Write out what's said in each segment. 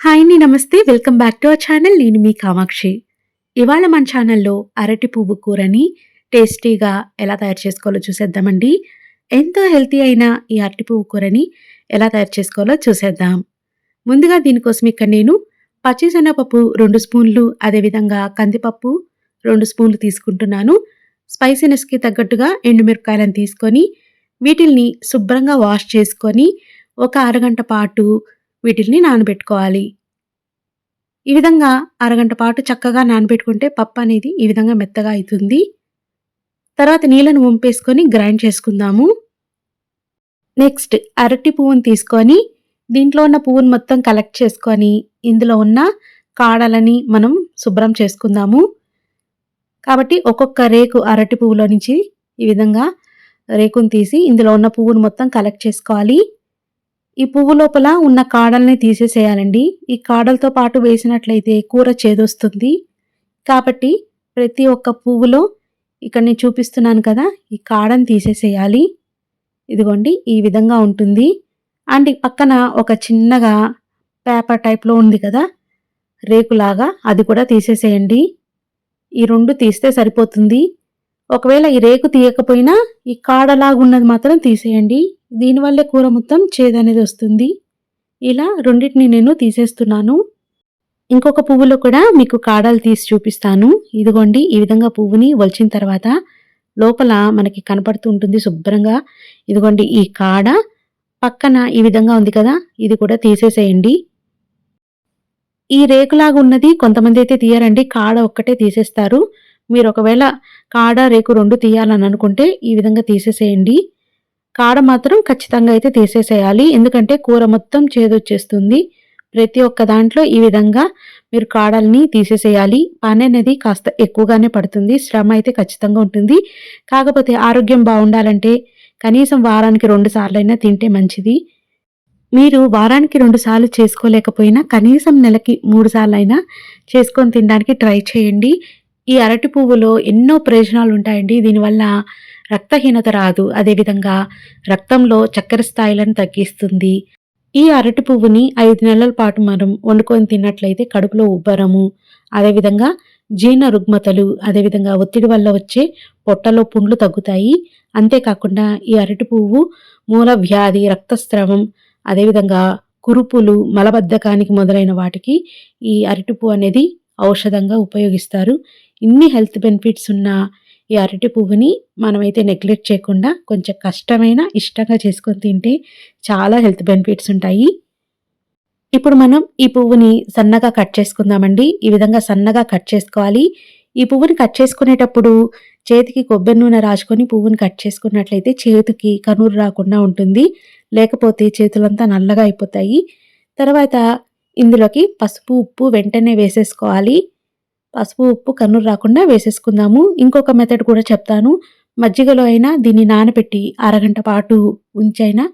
Hi అండి నమస్తే. Welcome back to our channel నేను మీ కామాక్షి. ఇవాళ మన ఛానల్లో అరటి పువ్వు కూరని టేస్టీగా ఎలా తయారు చేసుకోవాలో చూసేద్దామండి. ఎంతో హెల్తీ అయిన ఈ అరటి పువ్వు కూరని ఎలా తయారు చేసుకోవాలో చూసేద్దాం. ముందుగా దీనికోసం ఇక్కడ నేను పచ్చిశనగపప్పు రెండు స్పూన్లు అదేవిధంగా కందిపప్పు రెండు స్పూన్లు తీసుకుంటున్నాను. స్పైసీనెస్కి తగ్గట్టుగా ఎండుమిరపకాయలను తీసుకొని వీటిల్ని శుభ్రంగా వాష్ చేసుకొని ఒక అరగంట పాటు వీటిల్ని నానబెట్టుకోవాలి. ఈ విధంగా అరగంట పాటు చక్కగా నానబెట్టుకుంటే పప్పు అనేది ఈ విధంగా మెత్తగా అవుతుంది తర్వాత నీళ్ళను వంపేసుకొని గ్రైండ్ చేసుకుందాము. నెక్స్ట్ అరటి పువ్వును తీసుకొని దీంట్లో ఉన్న పువ్వును మొత్తం కలెక్ట్ చేసుకొని ఇందులో ఉన్న కాడలని మనం శుభ్రం చేసుకుందాము. కాబట్టి ఒక్కొక్క రేకు అరటి పువ్వులో నుంచి ఈ విధంగా రేకును తీసి ఇందులో ఉన్న పువ్వును మొత్తం కలెక్ట్ చేసుకోవాలి. ఈ పువ్వు లోపల ఉన్న కాడల్ని తీసేసేయాలండి. ఈ కాడలతో పాటు వేసినట్లయితే కూర చేదొస్తుంది. కాబట్టి ప్రతి ఒక్క పువ్వులో ఇక్కడ నేను చూపిస్తున్నాను కదా ఈ కాడని తీసేసేయాలి. ఇదిగోండి ఈ విధంగా ఉంటుంది. అండ్ పక్కన ఒక చిన్నగా పేపర్ టైప్లో ఉంది కదా రేకులాగా అది కూడా తీసేసేయండి. ఈ రెండు తీస్తే సరిపోతుంది. ఒకవేళ ఈ రేకు తీయకపోయినా ఈ కాడలాగా ఉన్నది మాత్రం తీసేయండి. దీనివల్లే కూర మొత్తం చేదనేది వస్తుంది. ఇలా రెండింటిని నేను తీసేస్తున్నాను. ఇంకొక పువ్వులో కూడా మీకు కాడలు తీసి చూపిస్తాను. ఇదిగోండి ఈ విధంగా పువ్వుని వలిచిన తర్వాత లోపల మనకి కనపడుతూ ఉంటుంది శుభ్రంగా. ఇదిగోండి ఈ కాడ పక్కన ఈ విధంగా ఉంది కదా ఇది కూడా తీసేసేయండి. ఈ రేకులాగా ఉన్నది కొంతమంది అయితే తీయరండి కాడ ఒక్కటే తీసేస్తారు. మీరు ఒకవేళ కాడ రేకు రెండు తీయాలని అనుకుంటే ఈ విధంగా తీసేసేయండి. కాడ మాత్రం ఖచ్చితంగా అయితే తీసేసేయాలి. ఎందుకంటే కూర మొత్తం చేదొచ్చేస్తుంది. ప్రతి ఒక్క దాంట్లో ఈ విధంగా మీరు కాడల్ని తీసేసేయాలి. పని అనేది కాస్త ఎక్కువగానే పడుతుంది. శ్రమ అయితే ఖచ్చితంగా ఉంటుంది. కాకపోతే ఆరోగ్యం బాగుండాలంటే కనీసం వారానికి రెండు సార్లైనా తింటే మంచిది. మీరు వారానికి రెండు సార్లు చేసుకోలేకపోయినా కనీసం నెలకి మూడు సార్లు అయినా చేసుకొని తినడానికి ట్రై చేయండి. ఈ అరటి పువ్వులో ఎన్నో ప్రయోజనాలు ఉంటాయండి. దీనివల్ల రక్తహీనత రాదు. అదేవిధంగా రక్తంలో చక్కెర స్థాయిలను తగ్గిస్తుంది. ఈ అరటి పువ్వుని ఐదు నెలల పాటు మనం వండుకొని తిన్నట్లయితే కడుపులో ఉబ్బరము అదేవిధంగా జీర్ణ రుగ్మతలు అదేవిధంగా ఒత్తిడి వల్ల వచ్చే పొట్టలో పుండ్లు తగ్గుతాయి. అంతేకాకుండా ఈ అరటి పువ్వు మూల వ్యాధి రక్తస్రావం అదేవిధంగా కురుపులు మలబద్ధకానికి మొదలైన వాటికి ఈ అరటి పువ్వు అనేది ఔషధంగా ఉపయోగిస్తారు. ఇన్ని హెల్త్ బెనిఫిట్స్ ఉన్న ఈ అరటి పువ్వుని మనమైతే నెగ్లెక్ట్ చేయకుండా కొంచెం కష్టమైన ఇష్టంగా చేసుకొని తింటే చాలా హెల్త్ బెనిఫిట్స్ ఉంటాయి. ఇప్పుడు మనం ఈ పువ్వుని సన్నగా కట్ చేసుకుందామండి. ఈ విధంగా సన్నగా కట్ చేసుకోవాలి. ఈ పువ్వుని కట్ చేసుకునేటప్పుడు చేతికి కొబ్బరి నూనె రాసుకొని పువ్వుని కట్ చేసుకున్నట్లయితే చేతికి కనూరు రాకుండా ఉంటుంది. లేకపోతే చేతులంతా నల్లగా అయిపోతాయి. తర్వాత ఇందులోకి పసుపు ఉప్పు వెంటనే వేసేసుకోవాలి. పసుపు ఉప్పు కన్నురు రాకుండా వేసేసుకుందాము. ఇంకొక మెథడ్ కూడా చెప్తాను. మజ్జిగలో అయినా దీన్ని నానబెట్టి అరగంట పాటు ఉంచైనా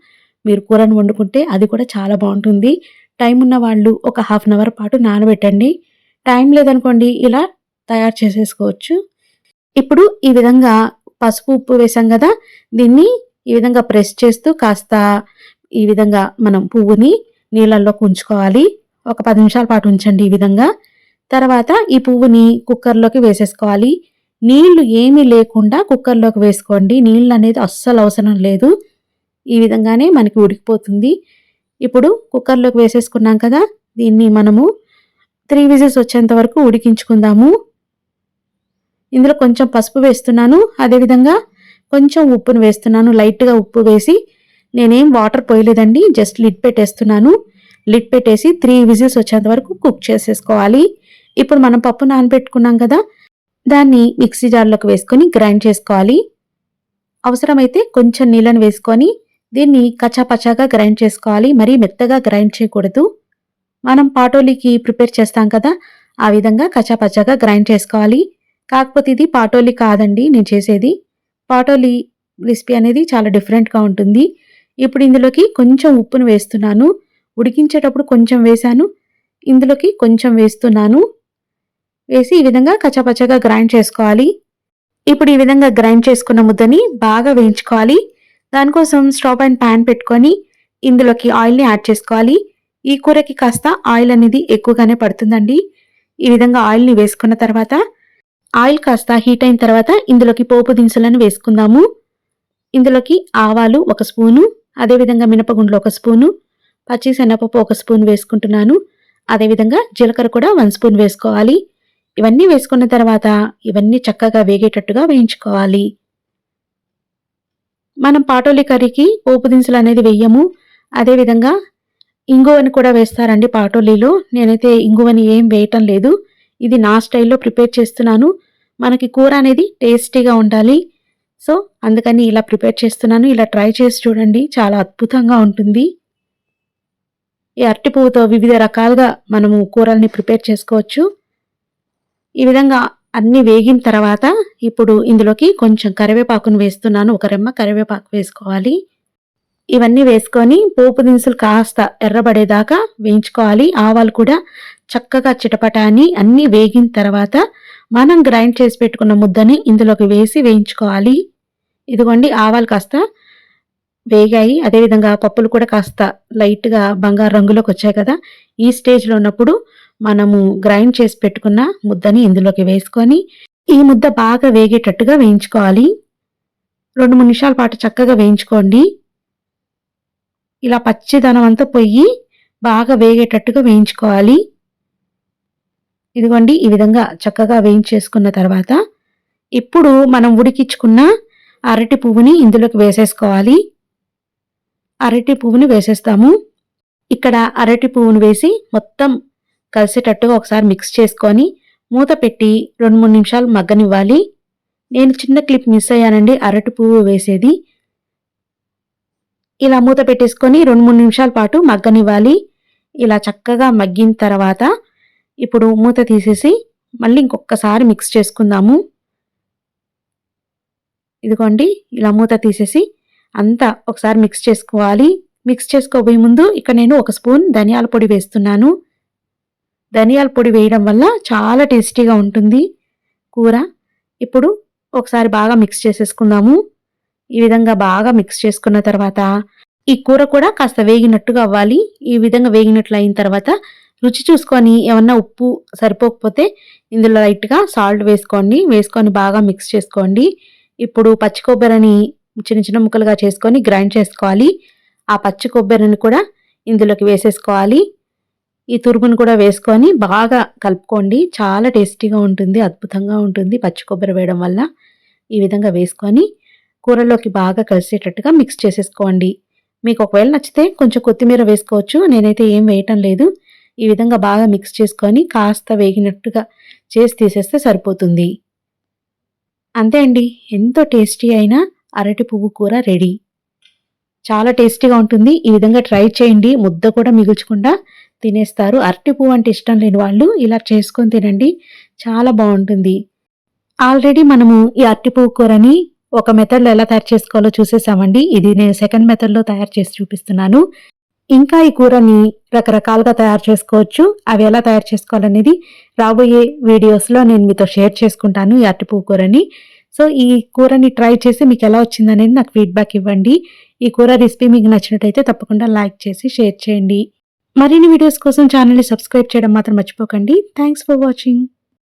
మీరు కూరను వండుకుంటే అది కూడా చాలా బాగుంటుంది. టైం ఉన్న వాళ్ళు ఒక హాఫ్ అన్ అవర్ పాటు నానబెట్టండి. టైం లేదనుకోండి ఇలా తయారు చేసేసుకోవచ్చు. ఇప్పుడు ఈ విధంగా పసుపు ఉప్పు వేసాం కదా దీన్ని ఈ విధంగా ప్రెస్ చేస్తూ కాస్త ఈ విధంగా మనం పువ్వుని నీళ్ళల్లో ఉంచుకోవాలి ఒక పది నిమిషాల పాటు ఉంచండి ఈ విధంగా. తర్వాత ఈ పువ్వుని కుక్కర్లోకి వేసేసుకోవాలి. నీళ్ళు ఏమీ లేకుండా కుక్కర్లోకి వేసుకోండి. నీళ్ళు అనేది అస్సలు అవసరం లేదు. ఈ విధంగానే మనకి ఉడికిపోతుంది. ఇప్పుడు కుక్కర్లోకి వేసేసుకున్నాం కదా దీన్ని మనము త్రీ విజిల్స్ వచ్చేంత వరకు ఉడికించుకుందాము. ఇందులో కొంచెం పసుపు వేస్తున్నాను. అదేవిధంగా కొంచెం ఉప్పును వేస్తున్నాను. లైట్గా ఉప్పు వేసి నేనేం వాటర్ పోయలేదండి. జస్ట్ లిడ్ పెట్టేస్తున్నాను. లిడ్ పెట్టేసి త్రీ విజిల్స్ వచ్చేంత వరకు కుక్ చేసేసుకోవాలి. ఇప్పుడు మనం పప్పు నానబెట్టుకున్నాం కదా దాన్ని మిక్సీ జార్లోకి వేసుకొని గ్రైండ్ చేసుకోవాలి. అవసరమైతే కొంచెం నీళ్ళని వేసుకొని దీన్ని కచాపచాగా గ్రైండ్ చేసుకోవాలి. మరీ మెత్తగా గ్రైండ్ చేయకూడదు. మనం పాటోలీకి ప్రిపేర్ చేస్తాం కదా ఆ విధంగా కచాపచాగా గ్రైండ్ చేసుకోవాలి. కాకపోతే ఇది పాటోలీ కాదండి నేను చేసేది. పాటోలీ రెసిపీ అనేది చాలా డిఫరెంట్గా ఉంటుంది. ఇప్పుడు ఇందులోకి కొంచెం ఉప్పును వేస్తున్నాను. ఉడికించేటప్పుడు కొంచెం వేశాను. ఇందులోకి కొంచెం వేస్తున్నాను. వేసి ఈ విధంగా కచ్చాపచ్చగా గ్రైండ్ చేసుకోవాలి. ఇప్పుడు ఈ విధంగా గ్రైండ్ చేసుకున్న ముద్దని బాగా వేయించుకోవాలి. దానికోసం స్టవ్ అండ్ ప్యాన్ పెట్టుకొని ఇందులోకి ఆయిల్ని యాడ్ చేసుకోవాలి. ఈ కూరకి కాస్త ఆయిల్ అనేది ఎక్కువగానే పడుతుందండి. ఈ విధంగా ఆయిల్ని వేసుకున్న తర్వాత ఆయిల్ కాస్త హీట్ అయిన తర్వాత ఇందులోకి పోపు దినుసులను వేసుకుందాము. ఇందులోకి ఆవాలు ఒక స్పూను అదేవిధంగా మినపగుండ్లు ఒక స్పూను పచ్చి శనగపప్పు ఒక స్పూన్ వేసుకుంటున్నాను. అదేవిధంగా జీలకర్ర కూడా వన్ స్పూన్ వేసుకోవాలి. ఇవన్నీ వేసుకున్న తర్వాత ఇవన్నీ చక్కగా వేగేటట్టుగా వేయించుకోవాలి. మనం పాటోలి కర్రీకి పోపు దినుసులు అనేది వేయము. అదేవిధంగా ఇంగువని కూడా వేస్తారండి పాటోలీలో. నేనైతే ఇంగువని ఏం వేయటం లేదు. ఇది నా స్టైల్లో ప్రిపేర్ చేస్తున్నాను. మనకి కూర అనేది టేస్టీగా ఉండాలి. సో అందుకని ఇలా ప్రిపేర్ చేస్తున్నాను. ఇలా ట్రై చేసి చూడండి. చాలా అద్భుతంగా ఉంటుంది. ఈ అరటి పువ్వుతో వివిధ రకాలుగా మనము కూరల్ని ప్రిపేర్ చేసుకోవచ్చు. ఈ విధంగా అన్ని వేగిన తర్వాత ఇప్పుడు ఇందులోకి కొంచెం కరివేపాకును వేస్తున్నాను. ఒక రెమ్మ కరివేపాకు వేసుకోవాలి. ఇవన్నీ వేసుకొని పోపు దినుసులు కాస్త ఎర్రబడేదాకా వేయించుకోవాలి. ఆవాలు కూడా చక్కగా చిటపటాని అన్నీ వేగిన తర్వాత మనం గ్రైండ్ చేసి పెట్టుకున్న ముద్దని ఇందులోకి వేసి వేయించుకోవాలి. ఇదిగోండి ఆవాలు కాస్త వేగాయి. అదేవిధంగా పప్పులు కూడా కాస్త లైట్గా బంగారు రంగులోకి వచ్చాయి కదా. ఈ స్టేజ్లో ఉన్నప్పుడు మనము గ్రైండ్ చేసి పెట్టుకున్న ముద్దని ఇందులోకి వేసుకొని ఈ ముద్ద బాగా వేగేటట్టుగా వేయించుకోవాలి. రెండు మూడు నిమిషాల పాటు చక్కగా వేయించుకోండి. ఇలా పచ్చిదనం అంతా పొయ్యి బాగా వేగేటట్టుగా వేయించుకోవాలి. ఇదిగోండి ఈ విధంగా చక్కగా వేయించేసుకున్న తర్వాత ఇప్పుడు మనం ఉడికించుకున్న అరటి పువ్వుని ఇందులోకి వేసేసుకోవాలి. అరటి పువ్వుని వేసేస్తాము. ఇక్కడ అరటి పువ్వును వేసి మొత్తం కలిసేటట్టుగా ఒకసారి మిక్స్ చేసుకొని మూత పెట్టి రెండు మూడు నిమిషాలు మగ్గనివ్వాలి. నేను చిన్న క్లిప్ మిస్ అయ్యానండి. అరటి పువ్వు వేసేది. ఇలా మూత పెట్టేసుకొని రెండు మూడు నిమిషాల పాటు మగ్గనివ్వాలి. ఇలా చక్కగా మగ్గిన తర్వాత ఇప్పుడు మూత తీసేసి మళ్ళీ ఇంకొకసారి మిక్స్ చేసుకుందాము. ఇదిగోండి ఇలా మూత తీసేసి అంతా ఒకసారి మిక్స్ చేసుకోవాలి. మిక్స్ చేసుకోబోయే ముందు ఇక్కడ నేను ఒక స్పూన్ ధనియాల పొడి వేస్తున్నాను. ధనియాల పొడి వేయడం వల్ల చాలా టేస్టీగా ఉంటుంది కూర. ఇప్పుడు ఒకసారి బాగా మిక్స్ చేసేసుకుందాము. ఈ విధంగా బాగా మిక్స్ చేసుకున్న తర్వాత ఈ కూర కూడా కాస్త వేగినట్టుగా అవ్వాలి. ఈ విధంగా వేగినట్లు అయిన తర్వాత రుచి చూసుకొని ఏమన్నా ఉప్పు సరిపోకపోతే ఇందులో లైట్గా సాల్ట్ వేసుకోండి. వేసుకొని బాగా మిక్స్ చేసుకోండి. ఇప్పుడు పచ్చి కొబ్బరిని చిన్న చిన్న ముక్కలుగా చేసుకొని గ్రైండ్ చేసుకోవాలి. ఆ పచ్చి కొబ్బరిని కూడా ఇందులోకి వేసేసుకోవాలి. ఈ తురుమును కూడా వేసుకొని బాగా కలుపుకోండి. చాలా టేస్టీగా ఉంటుంది అద్భుతంగా ఉంటుంది పచ్చి కొబ్బరి వేయడం వల్ల. ఈ విధంగా వేసుకొని కూరలోకి బాగా కలిసేటట్టుగా మిక్స్ చేసేసుకోండి. మీకు ఒకవేళ నచ్చితే కొంచెం కొత్తిమీర వేసుకోవచ్చు. నేనైతే ఏం వేయటం లేదు. ఈ విధంగా బాగా మిక్స్ చేసుకొని కాస్త వేగినట్టుగా చేసి తీసేస్తే సరిపోతుంది. అంతే అండి. ఎంతో టేస్టీ అయిన అరటి పువ్వు కూర రెడీ. చాలా టేస్టీగా ఉంటుంది. ఈ విధంగా ట్రై చేయండి. ముద్ద కూడా మిగుల్చకుండా తినేస్తారు. అరటి పువ్వు అంటే ఇష్టం లేని వాళ్ళు ఇలా చేసుకొని తినండి. చాలా బాగుంటుంది. ఆల్రెడీ మనము ఈ అరటి పువ్వు కూరని ఒక మెథడ్లో ఎలా తయారు చేసుకోవాలో చూసేసామండి. ఇది నేను సెకండ్ మెథడ్లో తయారు చేసి చూపిస్తున్నాను. ఇంకా ఈ కూరని రకరకాలుగా తయారు చేసుకోవచ్చు. అవి ఎలా తయారు చేసుకోవాలనేది రాబోయే వీడియోస్లో నేను మీతో షేర్ చేసుకుంటాను ఈ అరటిపువ్వు కూరని. సో ఈ కూరని ట్రై చేసి మీకు ఎలా వచ్చిందనేది నాకు ఫీడ్బ్యాక్ ఇవ్వండి. ఈ కూర రెసిపీ మీకు నచ్చినట్టయితే తప్పకుండా లైక్ చేసి షేర్ చేయండి. మరిన్ని వీడియోస్ కోసం ఛానల్ని సబ్స్క్రైబ్ చేయడం మాత్రం మర్చిపోకండి. Thanks for watching